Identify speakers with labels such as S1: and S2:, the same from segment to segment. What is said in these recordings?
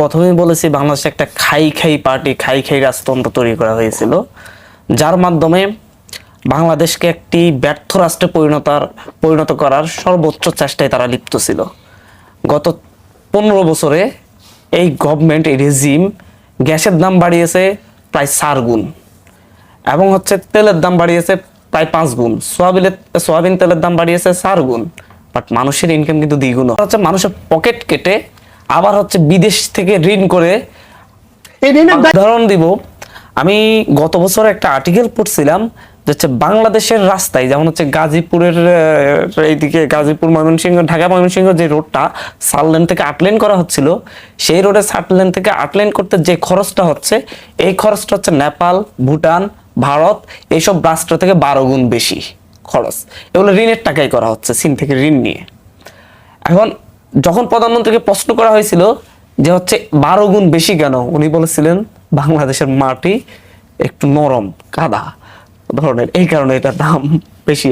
S1: প্রথমেই বলেছি বাংলাদেশে একটা খাই খাই পার্টি, খাই খাই রাজতন্ত্র তৈরি করা হয়েছিল। যার মাধ্যমে বাংলাদেশকে একটি ব্যর্থ রাষ্ট্রে পরিণতার, পরিণত করার সর্বোচ্চ চেষ্টায় তারা লিপ্ত ছিল। গত পনেরো বছরে এই গভর্নমেন্ট এই রেজিম গ্যাসের দাম বাড়িয়েছে প্রায় চার গুণ এবং হচ্ছে তেলের দাম বাড়িয়েছে প্রায় পাঁচ গুণ। সোয়াবিনের, সোয়াবিন তেলের দাম বাড়িয়েছে চার গুণ বাট মানুষের ইনকাম কিন্তু দ্বিগুণ। হচ্ছে মানুষের পকেট কেটে আবার হচ্ছে বিদেশ থেকে ঋণ করে উদাহরণ দিব। আমি গত বছর একটা আর্টিকেল পড়ছিলাম হচ্ছে বাংলাদেশের রাস্তায় যেমন হচ্ছে গাজীপুরের এইদিকে গাজীপুর ময়মনসিংহ ঢাকা ময়মনসিংহ যে রোডটা সাত লেন থেকে আট লেন করা হচ্ছিল সেই রোডে সাত লেন থেকে আট লেন করতে যে খরচটা হচ্ছে এই খরচটা হচ্ছে নেপাল ভুটান ভারত এইসব রাষ্ট্র থেকে বারো গুণ বেশি খরচ। এগুলো ঋণের টাকাই করা হচ্ছে চীন থেকে ঋণ নিয়ে। এখন যখন প্রধানমন্ত্রীকে প্রশ্ন করা হয়েছিল যে হচ্ছে বারো গুণ বেশি কেন উনি বলেছিলেন বাংলাদেশের মাটি একটু নরম কাদা ধরনের। এই কারণে এটার দাম বেশি।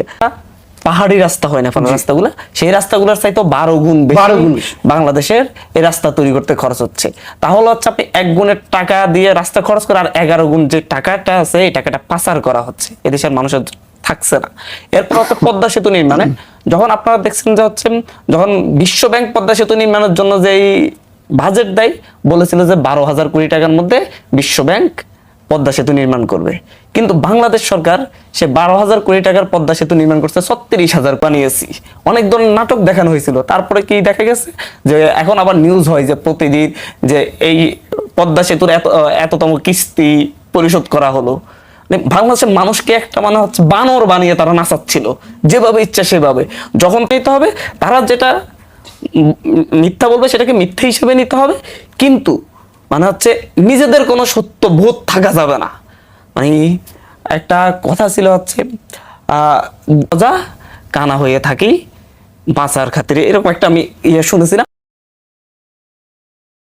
S1: পাহাড়ি রাস্তা হয় না কোনো রাস্তাগুলো? সেই রাস্তাগুলোর চাইতো বারো গুণ
S2: বারো গুণ
S1: বাংলাদেশের এই রাস্তা তৈরি করতে খরচ হচ্ছে। তাহলে হচ্ছে আপনি এক গুণের টাকা দিয়ে রাস্তা খরচ করে আর এগারো গুণ যে টাকাটা আছে এই টাকাটা পাচার করা হচ্ছে এদেশের মানুষের থাকছে না। এরপর হচ্ছে পদ্মা সেতু নির্মাণে। যখন আপনারা দেখছেন যে হচ্ছে, যখন বিশ্ব ব্যাংক পদ্মা সেতু নির্মাণের জন্য যেই বাজেট দেয়, বলেছিল যে বারো হাজার কোটি টাকার মধ্যে বিশ্ব ব্যাংক পদ্মা সেতু নির্মাণ করবে। কিন্তু বাংলাদেশ সরকার সে বারো হাজার কোটি টাকার পদ্মা সেতু নির্মাণ করছে, ছত্রিশ হাজার বানিয়েছি অনেক ধরনের নাটক দেখানো হয়েছিল। তারপরে কি দেখা গেছে? যে এখন আবার নিউজ হয় যে প্রতিদিন যে এই পদ্মা সেতুর এত, এততম কিস্তি পরিশোধ করা হলো। বাংলাদেশের মানুষকে একটা মানে হচ্ছে বানর বানিয়ে তারা নাচাচ্ছিল। যেভাবে ইচ্ছা সেভাবে। যখন পেতে হবে তারা যেটা মিথ্যা বলবে সেটাকে মিথ্যা হিসেবে নিতে হবে। কিন্তু মানে হচ্ছে নিজেদের কোনো সত্য বোধ থাকা যাবে না। মানে একটা কথা ছিল হচ্ছে আহ, কানা হয়ে থাকি বাঁচার খাতিরে। এরকম একটা আমি ইয়ে শুনেছিলাম।